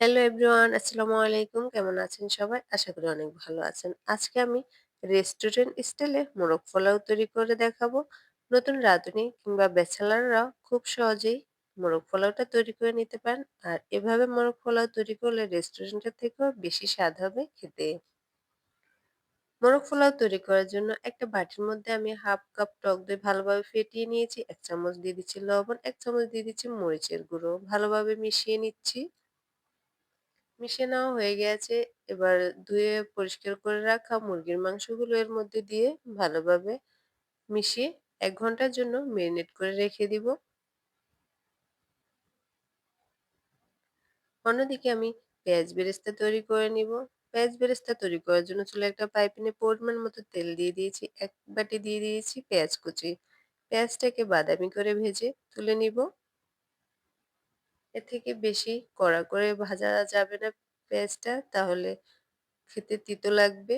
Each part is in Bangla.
হ্যালো এভরিওয়ান, আসসালামু আলাইকুম। কেমন আছেন সবাই? আশা করি অনেক ভালো আছেন। আজকে আমি রেস্টুরেন্ট স্টাইলে মোরগ পোলাও তৈরি করে দেখাবো। নতুন রাঁধুনি কিংবা ব্যাচেলাররা খুব সহজেই মোরগ পোলাওটা তৈরি করে নিতে পারেন। আর এভাবে মোরগ পোলাও তৈরি করলে রেস্টুরেন্টের থেকেও বেশি স্বাদ হবে খেতে। মোরগ পোলাও তৈরি করার জন্য একটা বাটির মধ্যে আমি হাফ কাপ টক দই ভালোভাবে ফেটিয়ে নিয়েছি, এক চামচ দিয়ে দিচ্ছি লবণ, এক চামচ দিয়ে দিচ্ছি মরিচের গুঁড়ো। ভালোভাবে মিশিয়ে নিচ্ছি। মিশিয়ে নেওয়া হয়ে গেছে। এবার ধুয়ে পরিষ্কার করে রাখা মুরগির মাংসগুলো এর মধ্যে দিয়ে ভালোভাবে মিশিয়ে এক ঘণ্টার জন্য মেরিনেট করে রেখে দিব। অন্যদিকে আমি পেঁয়াজ বেরেস্তা তৈরি করে নিব। পেঁয়াজ বেরেস্তা তৈরি করার জন্য চুলে একটা পাইপিনে পরিমাণ মতো তেল দিয়ে দিয়েছি। এক বাটি দিয়ে দিয়েছি পেঁয়াজ কুচি। পেঁয়াজটাকে বাদামি করে ভেজে তুলে নিব। এর থেকে বেশি কড়া করে ভাজা যাবে না পেঁয়াজটা, তাহলে খেতে তিতো লাগবে।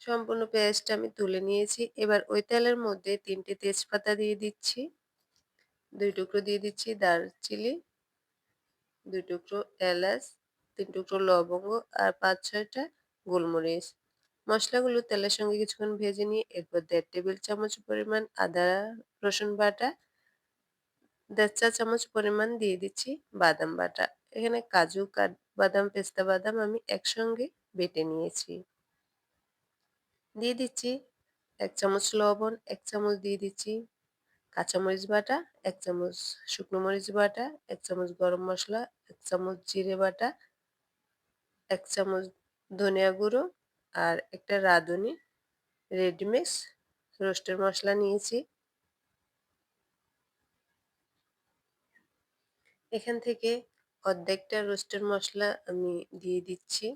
সম্পূর্ণ পেঁয়াজটা আমি তুলে নিয়েছি। এবার ওই তেলের মধ্যে তিনটে তেজপাতা দিয়ে দিচ্ছি। দুই টুকরো দিয়ে দিচ্ছি দারচিনি, দুই টুকরো এলাচ, তিন টুকরো লবঙ্গ আর পাঁচ ছয়টা গোলমরিচ। মশলাগুলো তেলের সঙ্গে কিছুক্ষণ ভেজে নিয়ে এরপর দেড় টেবিল চামচ পরিমাণ আদা, রসুন বাটা দেড় চা চামচ পরিমাণ দিয়ে দিচ্ছি বাদাম বাটা। এখানে কাজু বাদাম, পেস্তা বাদাম আমি একসঙ্গে বেটে নিয়েছি। দিয়ে দিচ্ছি এক চামচ লবণ, এক চামচ দিয়ে দিচ্ছি কাঁচামরিচ বাটা, এক চামচ শুকনো মরিচ বাটা, এক চামচ গরম মশলা, এক চামচ জিরে বাটা, এক চামচ ধনিয়া গুঁড়ো আর একটা রাঁধুনি রেডমিক্স রোস্টের মশলা নিয়েছি। এখান থেকে অর্ধেকটা রোস্টের মশলা আমি দিয়ে দিচ্ছি।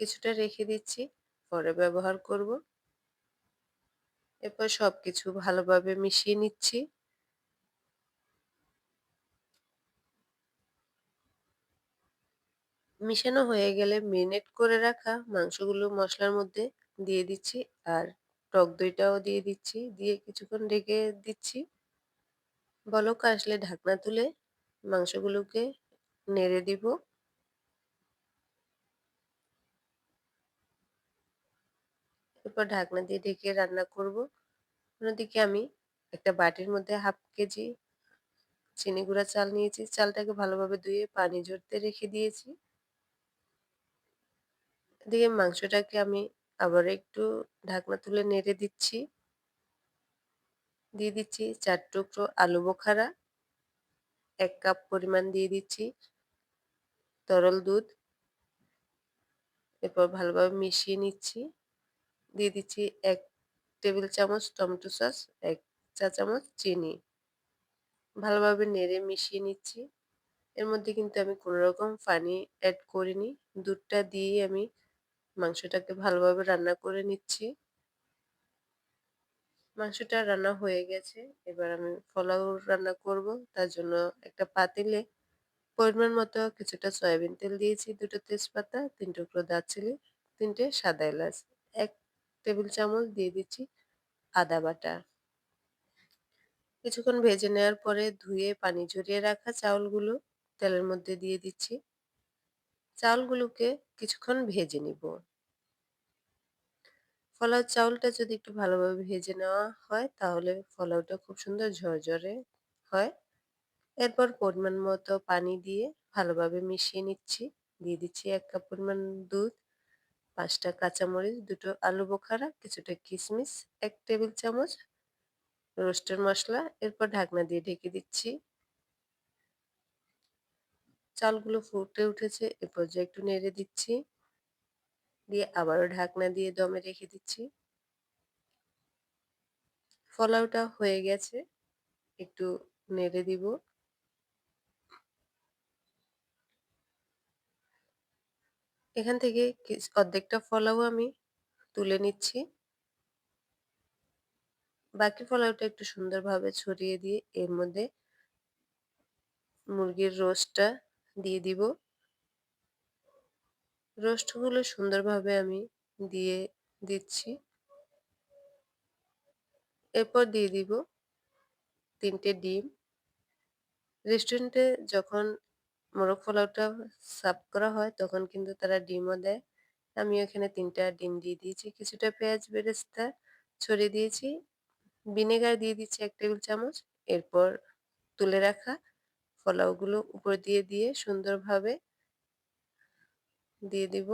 কিছুটা রেখে দিচ্ছি, পরে ব্যবহার করব। এরপর সব কিছু ভালোভাবে মিশিয়ে নিচ্ছি। মিশানো হয়ে গেলে মেরিনেট করে রাখা মাংসগুলো মশলার মধ্যে দিয়ে দিচ্ছি আর টক দইটাও দিয়ে দিচ্ছি। দিয়ে কিছুক্ষণ ঢেকে দিচ্ছি। বলক আসলে ঢাকনা তুলে মাংসগুলোকে নেড়ে দিব। এরপর ঢাকনা দিয়ে ঢেকে রান্না করব। অন্যদিকে আমি একটা বাটির মধ্যে হাফ কেজি চিনি গুঁড়া চাল নিয়েছি। চালটাকে ভালোভাবে ধুয়ে পানি ঝরতে রেখে দিয়েছি। এদিকে মাংসটাকে আমি আবার একটু ঢাকনা তুলে নেড়ে দিচ্ছি। দিয়ে দিচ্ছি চার টুকরো আলু বোখারা। এক কাপ পরিমাণ দিয়ে দিচ্ছি। তরল দুধ। এরপর ভালোভাবে মিশিয়ে নিচ্ছি। দিয়ে দিচ্ছি এক টেবিল চামচ টমেটো সস, এক চা চামচ চিনি। ভালোভাবে নেড়ে মিশিয়ে নিচ্ছি। এর মধ্যে কিন্তু আমি কোনো রকম পানি অ্যাড করিনি। দুধটা দিয়েই আমি মাংসটাকে ভালোভাবে রান্না করে নিচ্ছি। মাংসটা রান্না হয়ে গেছে। এবার আমি পোলাও রান্না করব। তার জন্য একটা পাতিলে পরিমাণ মতো কিছুটা সয়াবিন তেল দিয়েছি, দুটো তেজপাতা, তিন টুকরো দারচিনি, তিনটে সাদা এলাচ, এক টেবিল চামচ দিয়ে দিচ্ছি আদা বাটা। কিছুক্ষণ ভেজে নেওয়ার পরে ধুয়ে পানি ঝরিয়ে রাখা চাউলগুলো তেলের মধ্যে দিয়ে দিচ্ছি। চাউলগুলোকে কিছুক্ষণ ভেজে নিব। ফলাও চাউলটা যদি একটু ভালোভাবে ভেজে নেওয়া হয়, তাহলে ফলাওটা খুব সুন্দর ঝরঝরে হয়। এরপর পরিমাণ মতো পানি দিয়ে ভালোভাবে মিশিয়ে নিচ্ছি। দিয়ে দিচ্ছি এক কাপ পরিমাণ দুধ, পাঁচটা কাঁচামরিচ, দুটো আলু বোখারা, কিছুটা কিশমিশ এক টেবিল চামচ রোস্টের মশলা। এরপর ঢাকনা দিয়ে ঢেকে দিচ্ছি। চালগুলো ফুটে উঠেছে, এ পর্যায়ে একটু নেড়ে দিচ্ছি। দিয়ে আবারও ঢাকনা দিয়ে দমে রেখে দিচ্ছি। ফলাওটা হয়ে গেছে। একটু নেড়ে দিব। এখান থেকে অর্ধেকটা ফলাও আমি তুলে নিচ্ছি। বাকি ফলাওটা একটু সুন্দরভাবে ছড়িয়ে দিয়ে এর মধ্যে মুরগির রোস্টটা দিয়ে দিব। রোস্টগুলো সুন্দরভাবে আমি দিয়ে দিচ্ছি এরপর দিয়ে দিব তিনটে ডিম রেস্টুরেন্টে যখন মোরগ পোলাওটা সার্ভ করা হয়, তখন কিন্তু তারা ডিমও দেয়। আমি এখানে ৩ টা ডিম দিয়ে দিয়েছি। কিছুটা পেঁয়াজ বেরেস্তা ছড়িয়ে দিয়েছি। ভিনেগার দিয়ে দিচ্ছি ১ টেবিল চামচ। এরপর তুলে রাখা পোলাওগুলো উপর দিয়ে দিয়ে সুন্দরভাবে দিয়ে দিব।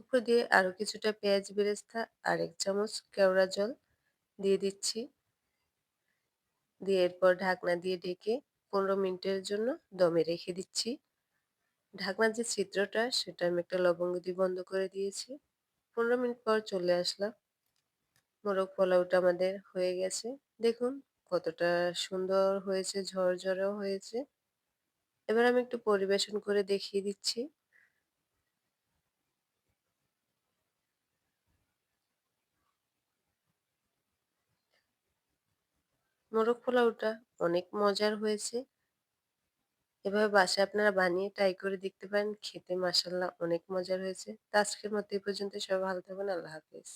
উপর দিয়ে আরও কিছুটা পেঁয়াজ বেরেস্তা আর এক চামচ কেওড়া জল দিয়ে দিচ্ছি। দিয়ে এরপর ঢাকনা দিয়ে ঢেকে ১৫ মিনিটের জন্য দমে রেখে দিচ্ছি। ঢাকনার যে ছিদ্রটা সেটা আমি একটা লবঙ্গ দিয়ে বন্ধ করে দিয়েছি। ১৫ মিনিট পর চলে আসলাম। মোরগ পোলাওটা আমাদের হয়ে গেছে। দেখুন কতটা সুন্দর হয়েছে, ঝরঝরেও হয়েছে। এবার আমি একটু পরিবেশন করে দেখিয়ে দিচ্ছি। মোরগ পোলাওটা অনেক মজার হয়েছে। এভাবে বাসায় আপনারা বানিয়ে ট্রাই করে দেখতে পারেন। খেতে মাশাআল্লাহ অনেক মজার হয়েছে। তো আজকের মতো এই পর্যন্তই। সবাই ভালো থাকবেন। আল্লাহ হাফেজ।